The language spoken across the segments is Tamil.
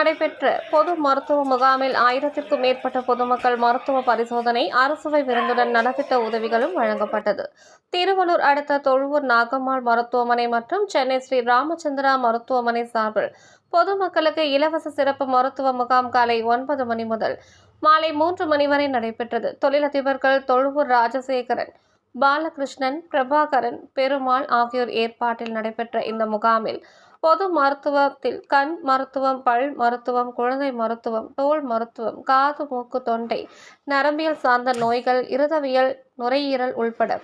நடைபெற்ற பொது மருத்துவ முகாமில் ஆயிரத்திற்கும் மேற்பட்ட பொதுமக்கள் மருத்துவ பரிசோதனை அரசுவை விருந்துடன் நலத்திட்ட உதவிகளும் வழங்கப்பட்டது. திருவள்ளூர் அடுத்த தொழுவூர் நாகம்மாள் மருத்துவமனை மற்றும் சென்னை ஸ்ரீ ராமச்சந்திரா மருத்துவமனை சார்பில் பொதுமக்களுக்கு இலவச சிறப்பு மருத்துவ முகாம் காலை ஒன்பது மணி முதல் மாலை மூன்று மணி வரை நடைபெற்றது. தொழிலதிபர்கள் தொழுவூர் ராஜசேகரன் பாலகிருஷ்ணன் பிரபாகரன் பெருமாள் ஆகியோர் ஏற்பாட்டில் நடைபெற்ற இந்த முகாமில் பொது மருத்துவத்தில் கண் மருத்துவம் பல் மருத்துவம் குழந்தை மருத்துவம் தோல் மருத்துவம் காது மூக்கு தொண்டை நரம்பியல் சார்ந்த நோய்கள் இருதவியல் நுரையீரல் உள்பட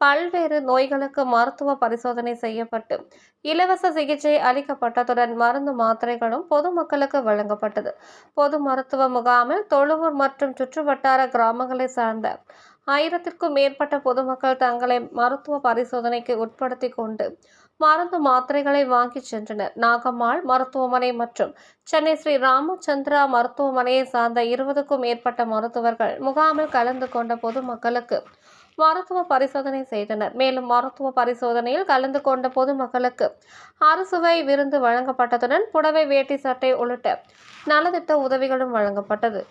பல்வேறு நோய்களுக்கு மருத்துவ பரிசோதனை செய்யப்பட்டு இலவச சிகிச்சை அளிக்கப்பட்டதுடன் மருந்து மாத்திரைகளும் பொதுமக்களுக்கு வழங்கப்பட்டது. பொது மருத்துவ முகாமில் தொழுவூர் மற்றும் சுற்றுவட்டார கிராமங்களை சார்ந்த ஆயிரத்திற்கும் மேற்பட்ட பொதுமக்கள் தங்களை மருத்துவ பரிசோதனைக்கு உட்படுத்தி கொண்டு மருந்து மாத்திரைகளை வாங்கி சென்றனர். நாகம்மாள் மருத்துவமனை மற்றும் சென்னை ஸ்ரீ ராமச்சந்திரா மருத்துவமனையை சார்ந்த இருபதுக்கும் மேற்பட்ட மருத்துவர்கள் முகாமில் கலந்து கொண்ட பொதுமக்களுக்கு மருத்துவ பரிசோதனை செய்தனர். மேலும் மருத்துவ பரிசோதனையில் கலந்து கொண்ட பொதுமக்களுக்கு அறுசுவை விருந்து வழங்கப்பட்டதுடன் புடவை வேட்டி சட்டை உள்ளிட்ட நலத்திட்ட உதவிகளும் வழங்கப்பட்டது.